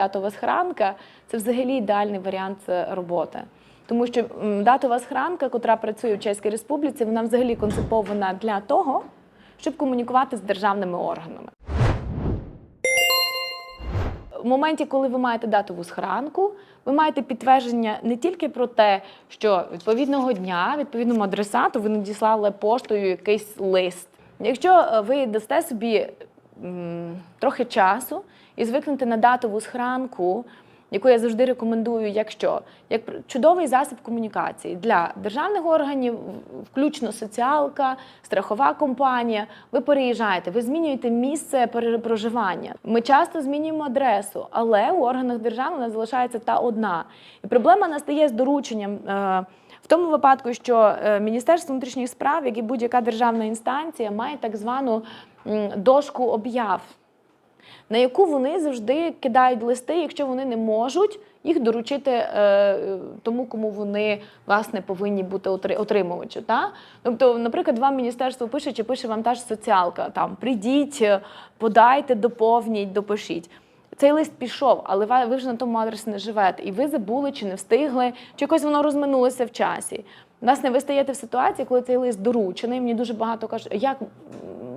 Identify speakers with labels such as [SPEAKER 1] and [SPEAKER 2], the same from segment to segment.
[SPEAKER 1] Датова схранка це взагалі ідеальний варіант е, роботи. Тому що датова схранка, котра працює в Чеській Республіці, вона взагалі конципована для того, щоб комунікувати з державними органами. В моменті, коли ви маєте датову схранку, ви маєте підтвердження не тільки про те, що відповідного дня відповідному адресату ви надіслали поштою якийсь лист. Якщо е, ви дасте собі м, трохи часу і звикнете на датову схранку, яку я завжди рекомендую, якщо як чудовий засіб комунікації для державних органів, включно соціалка, страхова компанія. Ви переїжджаєте, ви змінюєте місце проживання. Ми часто змінюємо адресу, але у органах держави нас залишається та одна. І проблема настає з дорученням. е, В тому випадку, що е, Міністерство внутрішніх справ, як і будь-яка державна інстанція, має так звану дошку об'яв на яку вони завжди кидають листи, якщо вони не можуть їх доручити е, тому, кому вони власне повинні бути отри- отримувачі. Та? Тобто, наприклад, вам міністерство пише, чи пише вам та ж соціалка, там прийдіть, е, подайте, доповніть, допишіть. Цей лист пішов, але ви вже на тому адресі не живете, і ви забули, чи не встигли, чи якось воно розминулося в часі. Власне, ви стаєте в ситуації, коли цей лист доручений. Мені дуже багато кажуть, як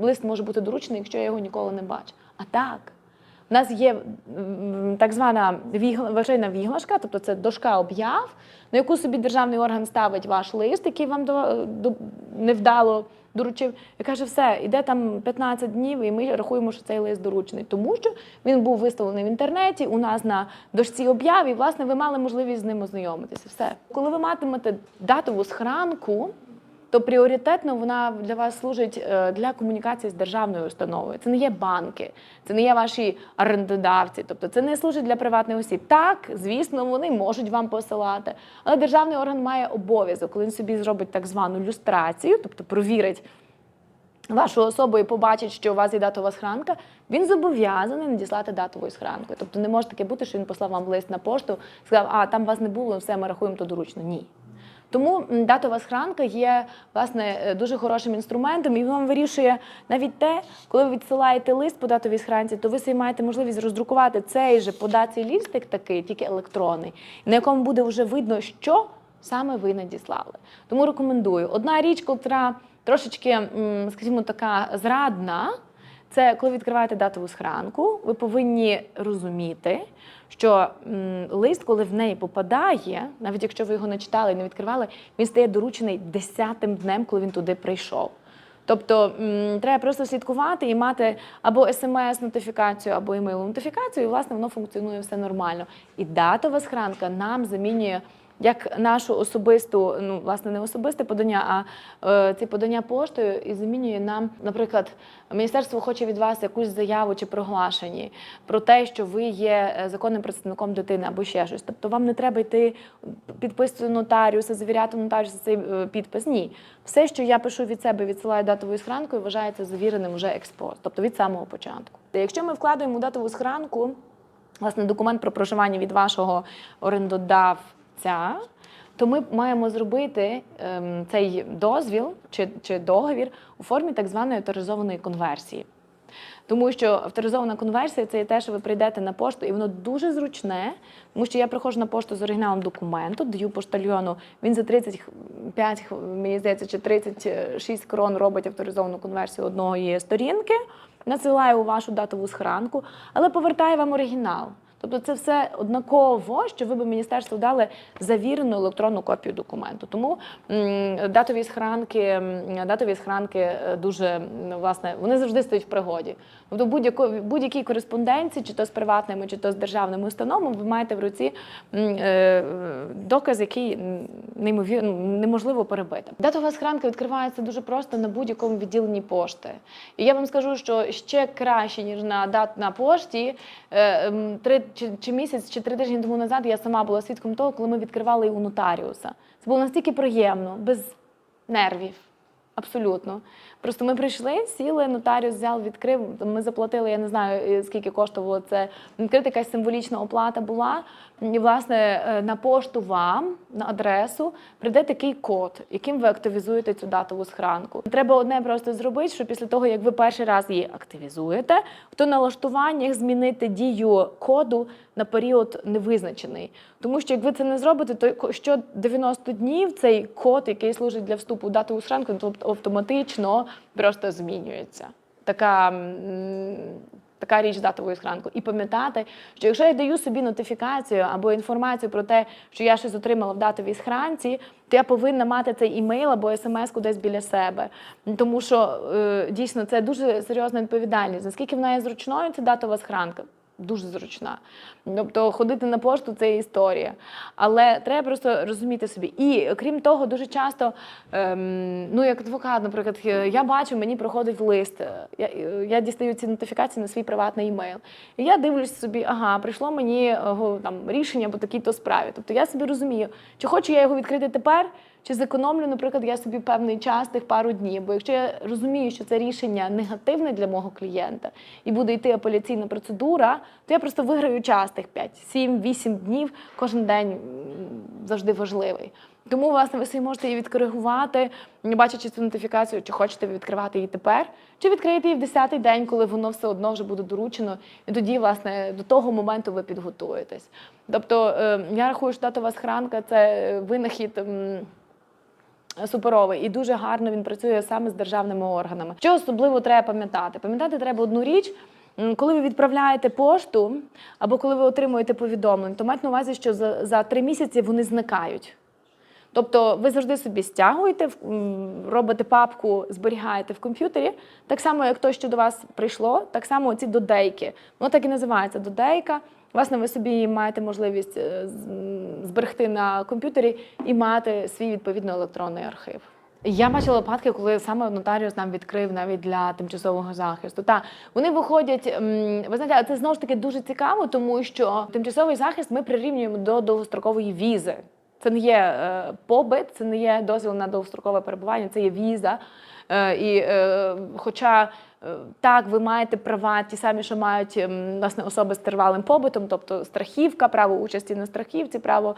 [SPEAKER 1] лист може бути доручений, якщо я його ніколи не бачу. А так. У нас є так звана вважайна віглашка, тобто це дошка об'яв, на яку собі державний орган ставить ваш лист, який вам до, до, невдало доручив, і каже, все, іде там 15 днів, і ми рахуємо, що цей лист доручений, тому що він був виставлений в інтернеті, у нас на дошці об'яв, і власне ви мали можливість з ним ознайомитися. Все. Коли ви матимете датову схранку, то пріоритетно вона для вас служить е, для комунікації з державною установою. Це не є банки, це не є ваші орендодавці, тобто це не служить для приватних осіб. Так, звісно, вони можуть вам посилати, але державний орган має обов'язок, коли він собі зробить так звану люстрацію, тобто провірить. Вашу особу і побачить, що у вас є датова схранка, він зобов'язаний надіслати датовою схранкою. Тобто не може таке бути, що він послав вам лист на пошту, сказав, а там вас не було, все, ми рахуємо то доручно. Ні. Тому датова схранка є власне е, дуже хорошим інструментом, і вам вирішує навіть те, коли ви відсилаєте лист по датовій схранці, то ви собі маєте можливість роздрукувати цей же по лістик такий, тільки електронний, на якому буде вже видно, що саме ви надіслали. Тому рекомендую. Одна річ, котра трошечки, скажімо, така зрадна. Це коли відкриваєте датову схранку, ви повинні розуміти, що м, лист, коли в неї попадає, навіть якщо ви його не читали і не відкривали, він стає доручений десятим днем, коли він туди прийшов. Тобто м, треба просто слідкувати і мати або смс-нотифікацію, або емейл-нотифікацію, і власне воно функціонує все нормально. І датова схранка нам замінює як нашу особисту, ну власне не особисте подання, а е, ці подання поштою і замінює нам, наприклад, міністерство хоче від вас якусь заяву чи проглашення про те, що ви є е, законним представником дитини або ще щось. Тобто вам не треба йти підписувати нотаріуса, завіряти нотаріуса цей е, підпис. Ні, все, що я пишу від себе, відсилаю датовою схранкою, вважається завіреним вже експост, тобто від самого початку. Якщо ми вкладаємо датову схранку власне документ про проживання від вашого орендодавця, то ми маємо зробити ем, цей дозвіл чи, чи договір у формі так званої авторизованої конверсії. Тому що авторизована конверсія це є те, що ви прийдете на пошту, і воно дуже зручне, тому що я приходжу на пошту з оригіналом документу, даю поштальйону, він за 35, мені здається, чи 36 крон робить авторизовану конверсію одної сторінки, надсилає у вашу датову схранку, але повертає вам оригінал. Тобто це все однаково, що ви би міністерству дали завірену електронну копію документу. Тому датові схранки, датові схранки е, дуже власне вони завжди стоять в пригоді. Тобто будь-яко- будь-якій кореспонденції, чи то з приватними, чи то з державними установами, ви маєте в руці е, доказ, який неймовірно неможливо перебити. Датова схранка відкривається дуже просто на будь-якому відділенні пошти. І я вам скажу, що ще краще ніж на дат на пошті. е, Три чи, чи місяць, чи три тижні тому назад я сама була свідком того, коли ми відкривали у нотаріуса. Це було настільки приємно, без нервів. Абсолютно. Просто ми прийшли, сіли, нотаріус взяв, відкрив. Ми заплатили, я не знаю, е, скільки коштувало це. Відкрита якась символічна оплата була. І, власне, е, на пошту вам, на адресу, прийде такий код, яким ви активізуєте цю датову схранку. Треба одне просто зробити, що після того, як ви перший раз її активізуєте, то налаштуваннях змінити дію коду на період невизначений. Тому що як ви це не зробите, то що 90 днів цей код, який служить для вступу в датову схранку, то автоматично просто змінюється. Така, така річ з датовою схранку. І пам'ятати, що якщо я даю собі нотифікацію або інформацію про те, що я щось отримала в датовій схранці, то я повинна мати цей імейл або смс десь біля себе. Тому що е, дійсно це дуже серйозна відповідальність. Наскільки вона є зручною, це датова схранка. Дуже зручна. Тобто ходити на пошту це історія. Але треба просто розуміти собі. І крім того, дуже часто, ем, ну як адвокат, наприклад, е, я бачу, мені проходить лист. е, Я, е, я дістаю ці нотифікації на свій приватний імейл. І я дивлюсь собі, ага, прийшло мені там рішення по такій-то справі. Тобто я собі розумію, чи хочу я його відкрити тепер, чи зекономлю, наприклад, я собі певний час, тих пару днів. Бо якщо я розумію, що це рішення негативне для мого клієнта і буде йти апеляційна процедура, то я просто виграю час тих 5, 7, 8 днів. Кожен день завжди важливий. Тому, власне, ви собі можете її відкоригувати, не бачачи цю нотифікацію, чи хочете ви відкривати її тепер, чи відкриєте її в 10-й день, коли воно все одно вже буде доручено, і тоді, власне, до того моменту ви підготуєтесь. Тобто, е, я рахую, що датова схранка це е, винахід. Суперовий і дуже гарно він працює саме з державними органами. Що особливо треба пам'ятати? Пам'ятати треба одну річ. Коли ви відправляєте пошту або коли ви отримуєте повідомлення, то майте на увазі, що за, за три місяці вони зникають. Тобто ви завжди собі стягуєте, робите папку, зберігаєте в комп'ютері, так само, як то, що до вас прийшло, так само ці додейки. Воно так і називається додейка. Власне, ви собі маєте можливість е, зберегти на комп'ютері і мати свій відповідно електронний архів. Я бачила випадки, коли саме нотаріус нам відкрив навіть для тимчасового захисту. Та вони виходять, ви знаєте, це знову ж таки дуже цікаво, тому що тимчасовий захист ми прирівнюємо до довгострокової візи. Це не є е, побит, це не є дозвіл на довгострокове перебування, це є віза. Е, і, е, хоча е, так, ви маєте права ті самі, що мають власне особи з тривалим побитом, тобто страхівка, право участі на страхівці, право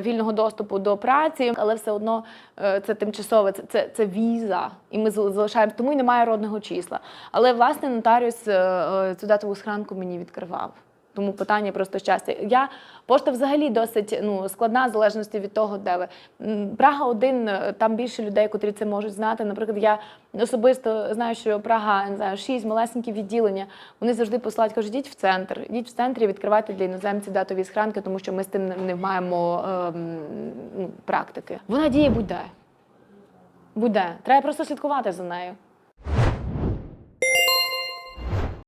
[SPEAKER 1] вільного доступу до праці, але все одно це тимчасове, це, це, це віза, і ми зал- залишаємо, тому і немає родного числа. Але власне нотаріус цю датову схранку мені відкривав. Тому питання просто щастя. Я пошта взагалі досить ну складна в залежності від того, де ви Прага один там більше людей, котрі це можуть знати. Наприклад, я особисто знаю, що Прага не знаю, шість малесенькі відділення. Вони завжди посилають, кажуть, йдіть в центр, йдіть в центр і відкривайте для іноземців датові схранки, тому що ми з тим не- маємо ем, ну, практики. Вона діє будь-де. Будь-де. Треба просто слідкувати за нею.